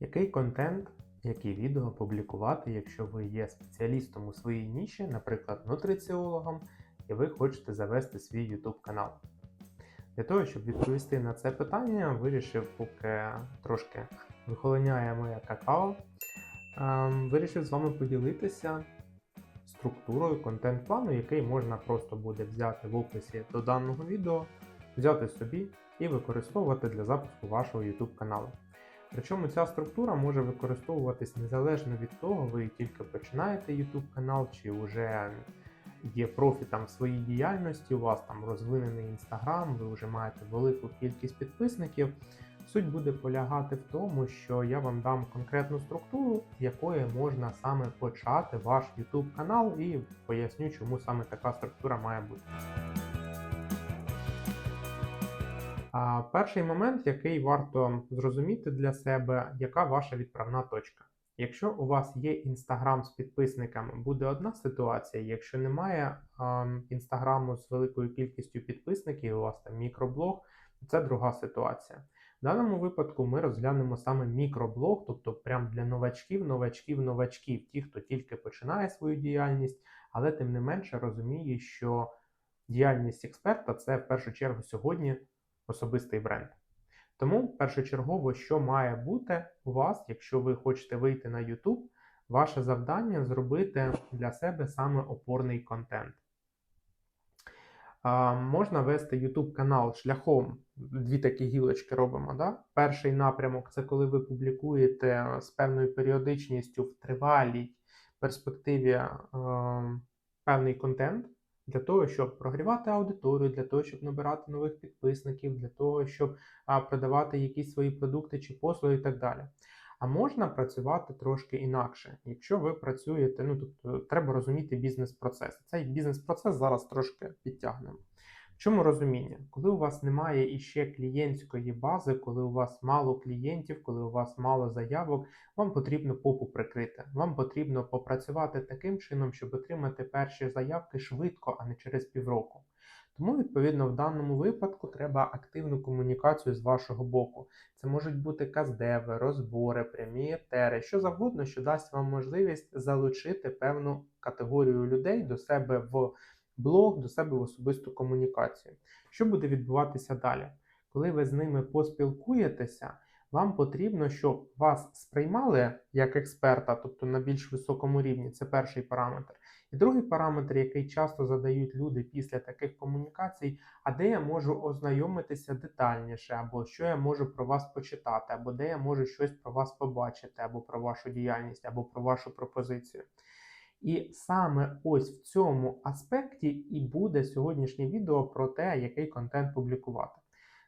Який контент, які відео публікувати, якщо ви є спеціалістом у своїй ніші, наприклад, нутриціологом, і ви хочете завести свій YouTube канал? Для того, щоб відповісти на це питання, вирішив, поки трошки вихолоняє моє какао, ем, вирішив з вами поділитися структурою контент-плану, який можна просто буде взяти в описі до даного відео, взяти собі і використовувати для запуску вашого YouTube каналу. Причому ця структура може використовуватись незалежно від того, ви тільки починаєте YouTube канал, чи вже є профі там в своїй діяльності, у вас там розвинений Instagram, ви вже маєте велику кількість підписників. Суть буде полягати в тому, що я вам дам конкретну структуру, якої можна саме почати ваш YouTube канал, і поясню, чому саме така структура має бути. Перший момент, який варто зрозуміти для себе, яка ваша відправна точка. Якщо у вас є інстаграм з підписниками, буде одна ситуація. Якщо немає ем, інстаграму з великою кількістю підписників, у вас там мікроблог, це друга ситуація. В даному випадку ми розглянемо саме мікроблог, тобто прям для новачків, новачків, новачків, ті, хто тільки починає свою діяльність, але тим не менше розуміє, що діяльність експерта це в першу чергу сьогодні особистий бренд. Тому першочергово, що має бути у вас, якщо ви хочете вийти на YouTube, ваше завдання зробити для себе саме опорний контент. Можна вести YouTube канал шляхом дві такі гілочки робимо. Да? Перший напрямок це коли ви публікуєте з певною періодичністю в тривалій перспективі е, певний контент для того, щоб прогрівати аудиторію, для того, щоб набирати нових підписників, для того, щоб продавати якісь свої продукти чи послуги і так далі. А можна працювати трошки інакше. Якщо ви працюєте, ну тобто треба розуміти бізнес-процес. Цей бізнес-процес зараз трошки підтягнемо. Чому розуміння? Коли у вас немає іще клієнтської бази, коли у вас мало клієнтів, коли у вас мало заявок, вам потрібно попу прикрити. Вам потрібно попрацювати таким чином, щоб отримати перші заявки швидко, а не через півроку. Тому, відповідно, в даному випадку треба активну комунікацію з вашого боку. Це можуть бути каздеви, розбори, прямі етери, що завгодно, що дасть вам можливість залучити певну категорію людей до себе в блог, до себе в особисту комунікацію. Що буде відбуватися далі? Коли ви з ними поспілкуєтеся, вам потрібно, щоб вас сприймали як експерта, тобто на більш високому рівні, це перший параметр. І другий параметр, який часто задають люди після таких комунікацій, а де я можу ознайомитися детальніше, або що я можу про вас почитати, або де я можу щось про вас побачити, або про вашу діяльність, або про вашу пропозицію. І саме ось в цьому аспекті і буде сьогоднішнє відео про те, який контент публікувати.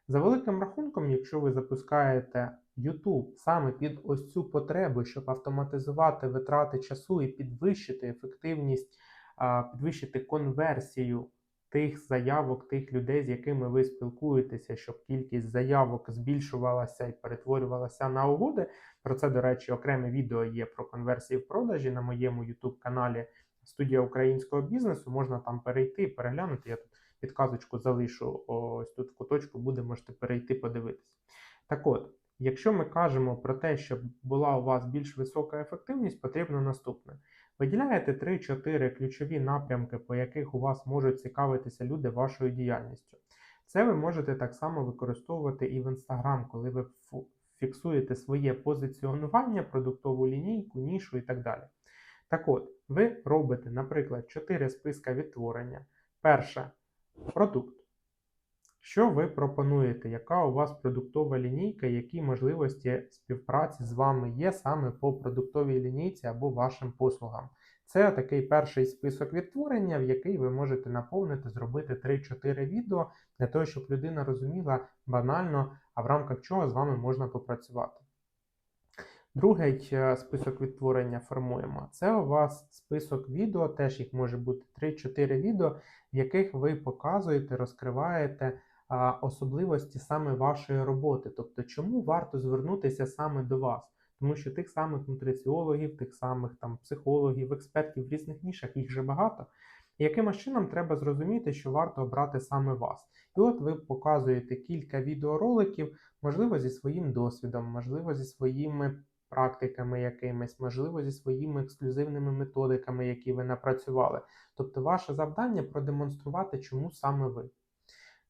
За великим рахунком, якщо ви запускаєте YouTube саме під ось цю потребу, щоб автоматизувати витрати часу і підвищити ефективність, підвищити конверсію тих заявок, тих людей, з якими ви спілкуєтеся, щоб кількість заявок збільшувалася і перетворювалася на угоди. Про це, до речі, окреме відео є про конверсії в продажі на моєму YouTube каналі Студія українського бізнесу. Можна там перейти переглянути. Я тут підказочку залишу ось тут в куточку, буде, можете перейти подивитися. Так от, якщо ми кажемо про те, щоб була у вас більш висока ефективність, потрібно наступне. Виділяєте 3-4 ключові напрямки, по яких у вас можуть цікавитися люди вашою діяльністю. Це ви можете так само використовувати і в Instagram, коли ви фіксуєте своє позиціонування, продуктову лінійку, нішу і так далі. Так от, ви робите, наприклад, 4 списка відтворення. Перше продукт. Що ви пропонуєте? Яка у вас продуктова лінійка, які можливості співпраці з вами є саме по продуктовій лінійці або вашим послугам? Це такий перший список відтворення, в який ви можете наповнити, зробити 3-4 відео для того, щоб людина розуміла банально, а в рамках чого з вами можна попрацювати. Другий е, список відтворення формуємо. Це у вас список відео, теж їх може бути 3-4 відео, в яких ви показуєте, розкриваєте особливості саме вашої роботи. Тобто, чому варто звернутися саме до вас? Тому що тих самих нутриціологів, тих самих там психологів, експертів в різних нішах, їх вже багато. І якимось чином треба зрозуміти, що варто обрати саме вас. І от ви показуєте кілька відеороликів, можливо, зі своїм досвідом, можливо, зі своїми практиками якимись, можливо, зі своїми ексклюзивними методиками, які ви напрацювали. Тобто, ваше завдання продемонструвати, чому саме ви.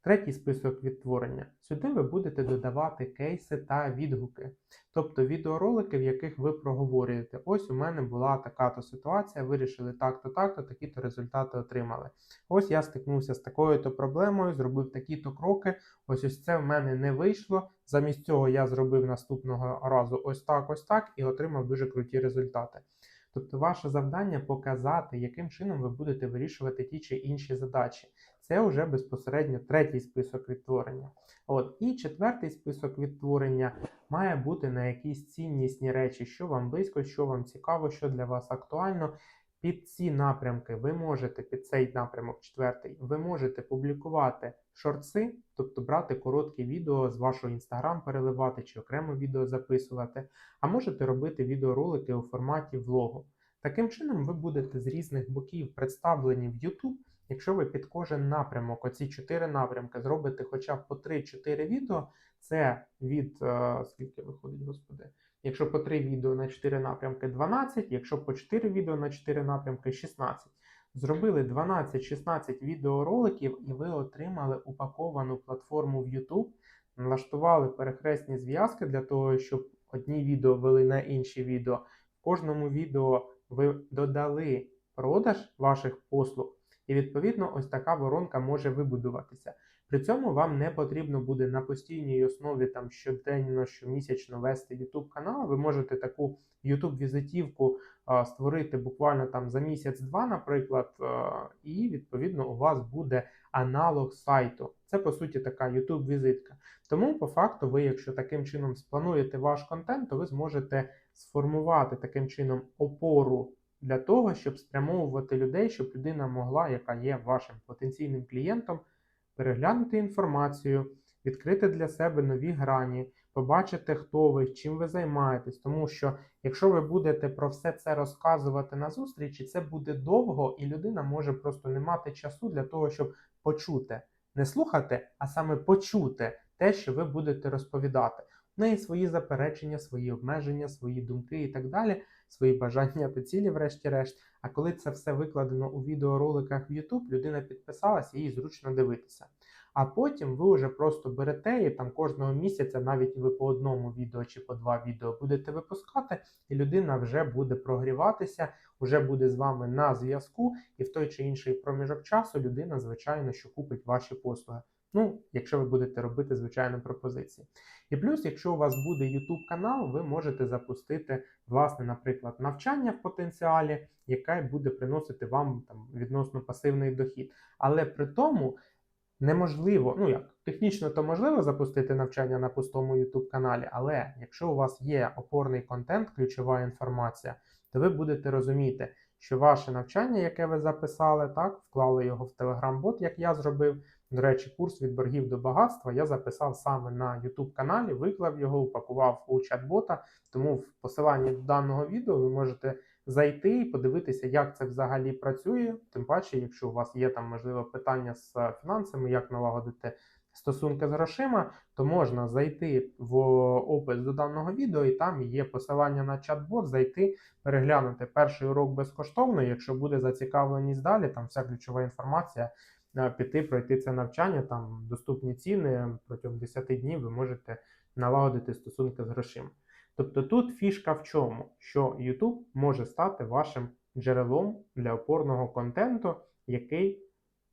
Третій список відтворення. Сюди ви будете додавати кейси та відгуки, тобто відеоролики, в яких ви проговорюєте. Ось у мене була така-то ситуація, вирішили так-то, так-то, такі-то результати отримали. Ось я стикнувся з такою-то проблемою, зробив такі-то кроки. Ось ось це в мене не вийшло. Замість цього я зробив наступного разу ось так, ось так, і отримав дуже круті результати. Тобто, ваше завдання показати, яким чином ви будете вирішувати ті чи інші задачі. Це вже безпосередньо третій список відтворення. От і четвертий список відтворення має бути на якісь ціннісні речі, що вам близько, що вам цікаво, що для вас актуально. Під ці напрямки ви можете, під цей напрямок четвертий, ви можете публікувати шорти, тобто брати короткі відео з вашого інстаграм, переливати чи окремо відео записувати, а можете робити відеоролики у форматі влогу. Таким чином, ви будете з різних боків представлені в YouTube. Якщо ви під кожен напрямок, оці чотири напрямки, зробите хоча б по 3-4 відео, це від е, скільки виходить, господи. Якщо по 3 відео на 4 напрямки 12, якщо по 4 відео на 4 напрямки 16. Зробили 12-16 відеороликів, і ви отримали упаковану платформу в YouTube, налаштували перехресні зв'язки для того, щоб одні відео вели на інші відео. В кожному відео ви додали продаж ваших послуг, і відповідно ось така воронка може вибудуватися. При цьому вам не потрібно буде на постійній основі там щоденно, щомісячно вести YouTube канал. Ви можете таку YouTube візитівку а, створити буквально там за місяць-два, наприклад, а, і відповідно у вас буде аналог сайту. Це по суті така YouTube візитка. Тому, по факту, ви, якщо таким чином сплануєте ваш контент, то ви зможете сформувати таким чином опору для того, щоб спрямовувати людей, щоб людина могла, яка є вашим потенційним клієнтом переглянути інформацію, відкрити для себе нові грані, побачити, хто ви, чим ви займаєтесь. Тому що, якщо ви будете про все це розказувати на зустрічі, це буде довго, і людина може просто не мати часу для того, щоб почути, не слухати, а саме почути те, що ви будете розповідати. В неї свої заперечення, свої обмеження, свої думки і так далі, свої бажання та цілі, врешті-решт. А коли це все викладено у відеороликах в YouTube, людина підписалась, їй зручно дивитися. А потім ви вже просто берете і там кожного місяця, навіть ви по одному відео чи по два відео будете випускати, і людина вже буде прогріватися, вже буде з вами на зв'язку, і в той чи інший проміжок часу людина, звичайно, що купить ваші послуги. Ну, якщо ви будете робити звичайно пропозиції. І плюс, якщо у вас буде YouTube канал, ви можете запустити, власне, наприклад, навчання в потенціалі, яке буде приносити вам там відносно пасивний дохід. Але при тому неможливо, ну як технічно то можливо запустити навчання на пустому YouTube каналі, але якщо у вас є опорний контент, ключова інформація, то ви будете розуміти, що ваше навчання, яке ви записали, так, вклали його в Telegram-бот, як я зробив. До речі, курс від боргів до багатства я записав саме на YouTube каналі, виклав його, упакував у чат-бота. Тому в посиланні до даного відео ви можете зайти і подивитися, як це взагалі працює. Тим паче, якщо у вас є там можливо питання з фінансами, як налагодити стосунки з грошима, то можна зайти в опис до даного відео, і там є посилання на чат-бот, зайти, переглянути перший урок безкоштовно. Якщо буде зацікавленість далі, там вся ключова інформація. Е, Піти пройти це навчання, там доступні ціни протягом 10 днів ви можете налагодити стосунки з грошима. Тобто тут фішка в чому? Що YouTube може стати вашим джерелом для опорного контенту, який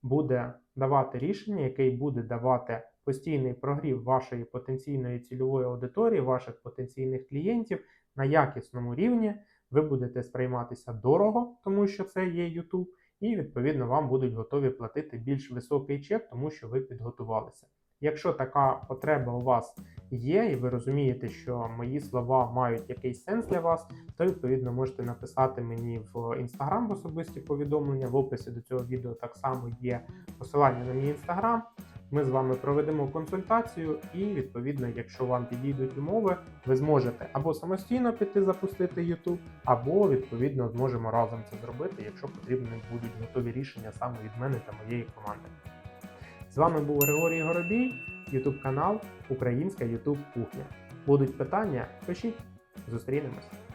буде давати рішення, який буде давати постійний прогрів вашої потенційної цільової аудиторії, ваших потенційних клієнтів на якісному рівні. Ви будете сприйматися дорого, тому що це є YouTube, і відповідно вам будуть готові платити більш високий чек, тому що ви підготувалися. Якщо така потреба у вас є, і ви розумієте, що мої слова мають якийсь сенс для вас, то відповідно можете написати мені в інстаграм особисті повідомлення. В описі до цього відео так само є посилання на мій інстаграм. Ми з вами проведемо консультацію, і відповідно, якщо вам підійдуть умови, ви зможете або самостійно піти запустити YouTube, або відповідно зможемо разом це зробити, якщо потрібні будуть готові рішення саме від мене та моєї команди. З вами був Григорій Горобій, YouTube канал Українська YouTube Кухня. Будуть питання? Пишіть. Зустрінемось.